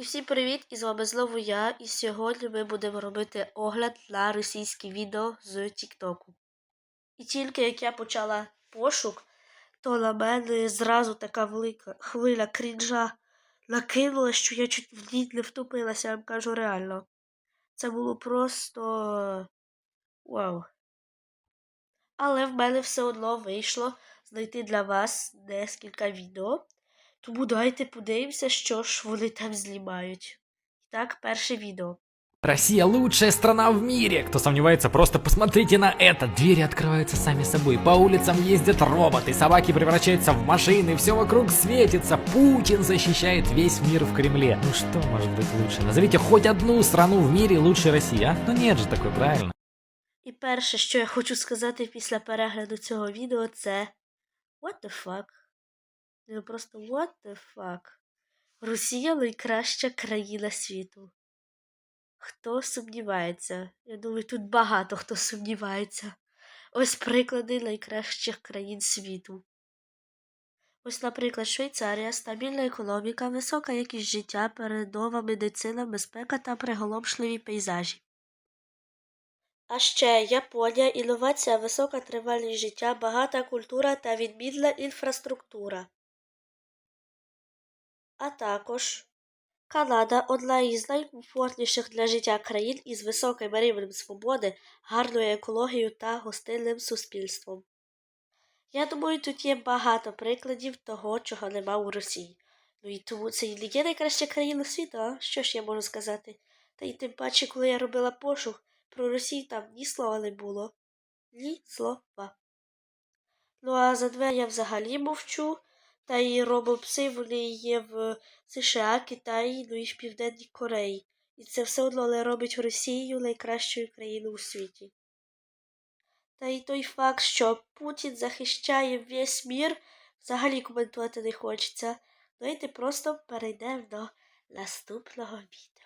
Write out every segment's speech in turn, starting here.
І всім привіт! І з вами знову я. І сьогодні ми будемо робити огляд на російські відео з Тіктоку. І тільки як я почала пошук, то на мене зразу така велика хвиля крінжа накинула, що я чуть в ній не втупилася, я вам кажу реально. Це було просто вау. Але в мене все одно вийшло знайти для вас декілька відео. Тому давайте подивимося, що ж вони там знімають. І так, перше відео. Россия лучшая страна в мире. Кто сомневается, просто посмотрите на это. Двери открываются сами собой. По улицам ездят роботы, собаки превращаются в машины, все вокруг светится. Путин защищает весь мир в Кремле. Ну что может быть лучше? Назовите хоть одну страну в мире лучше России, а? Ну нет же такой, правильно? І перше, що я хочу сказати після перегляду цього відео, це What the fuck? Ну просто what the fuck? Росія найкраща країна світу. Хто сумнівається? Я думаю, тут багато хто сумнівається. Ось приклади найкращих країн світу. Ось, наприклад, Швейцарія, стабільна економіка, висока якість життя, передова медицина, безпека та приголомшливі пейзажі. А ще Японія, інновація, висока тривалість життя, багата культура та відмінна інфраструктура. А також Канада одна із найкомфортніших для життя країн із високим рівнем свободи, гарною екологією та гостинним суспільством. Я думаю, тут є багато прикладів того, чого нема у Росії. Ну і тому це і не є найкраща країна світу, а що ж я можу сказати? Та й тим паче, коли я робила пошук, про Росію там ні слова не було. Ні слова. Ну а за двері я взагалі мовчу. Та й робопси вони є в США, Китаї, ну і в Південній Кореї. І це все одно але робить Росію найкращою країною у світі. Та й той факт, що Путін захищає весь мір, взагалі коментувати не хочеться. Давайте просто перейдемо до наступного відео.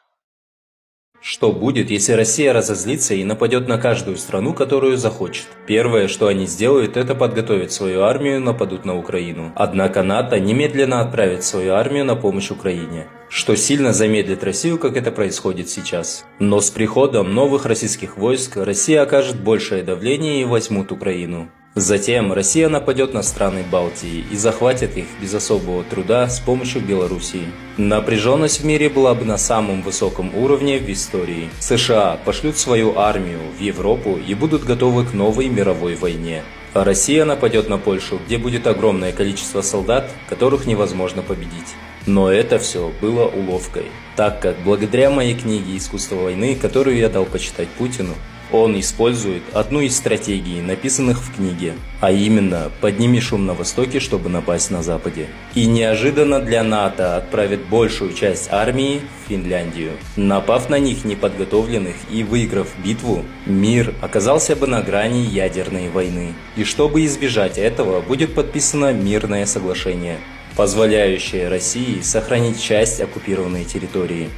Что будет, если Россия разозлится и нападет на каждую страну, которую захочет? Первое, что они сделают, это подготовить свою армию, нападут на Украину. Однако НАТО немедленно отправит свою армию на помощь Украине, что сильно замедлит Россию, как это происходит сейчас. Но с приходом новых российских войск Россия окажет большее давление и возьмут Украину. Затем Россия нападет на страны Балтии и захватит их без особого труда с помощью Белоруссии. Напряженность в мире была бы на самом высоком уровне в истории. США пошлют свою армию в Европу и будут готовы к новой мировой войне. А Россия нападет на Польшу, где будет огромное количество солдат, которых невозможно победить. Но это все было уловкой, так как благодаря моей книге «Искусство войны», которую я дал почитать Путину, он использует одну из стратегий, написанных в книге, а именно «Подними шум на Востоке, чтобы напасть на Западе». И неожиданно для НАТО отправит большую часть армии в Финляндию. Напав на них неподготовленных и выиграв битву, мир оказался бы на грани ядерной войны. И чтобы избежать этого, будет подписано мирное соглашение, позволяющее России сохранить часть оккупированной территории.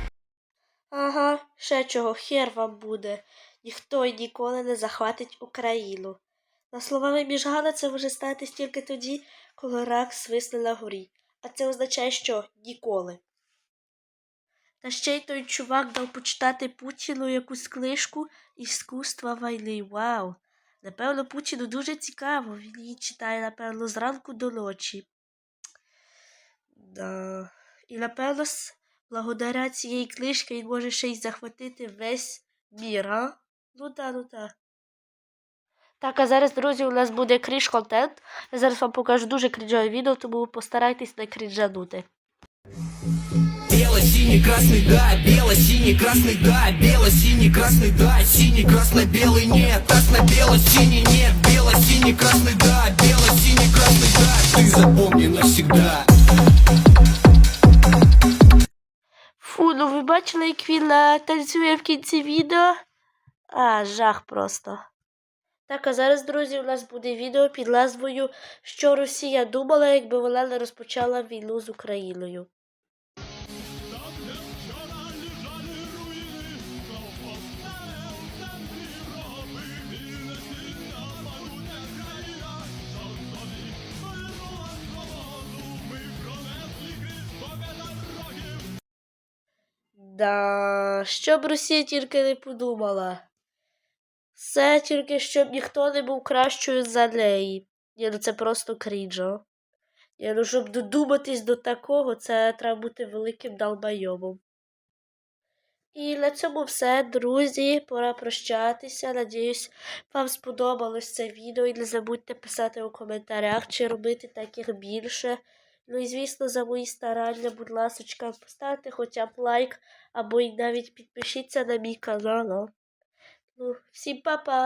Ага, ще чого хер вам буде. Ніхто й ніколи не захватить Україну. На словами Міжгана це може статись тільки тоді, коли рак свисне на горі. А це означає, що ніколи. Та ще й той чувак дав почитати Путіну якусь книжку Іскусства війни. Вау! Напевно, Путіну дуже цікаво. Він її читає, напевно, зранку до ночі. Да. І напевно, благодаря цієї книжки він може ще й захватити весь мір, а? Ну та, ну та. Так, а зараз, друзі, у нас буде крінж контент. Я зараз вам покажу дуже крінжове відео, тому постарайтесь не крінжанути. Бело-синий, красный, да, бело-синий, красный, да, бело-синий, красный, да, синий, красный, белый, нет, красно-бело-синий, нет, бело-синий, красный, да, бело-синий, красный, да, ты запомни навсегда. Фу, ну ви бачили, як він е, танцює в кінці відео? А, жах просто. Так, а зараз, друзі, у нас буде відео під назвою Що Росія думала, якби вона не розпочала війну з Україною. Да, щоб Росія тільки не подумала. Все тільки щоб ніхто не був кращою за неї. Ні, ну це просто крінжо. Ні, ну щоб додуматись до такого, це треба бути великим долбойобом. І на цьому все, друзі. Пора прощатися. Надіюсь, вам сподобалось це відео. І не забудьте писати у коментарях, чи робити таких більше. Ну і звісно, за мої старання, будь ласка, поставте хоча б лайк, або й навіть підпишіться на мій канал. Ну, всім па-па!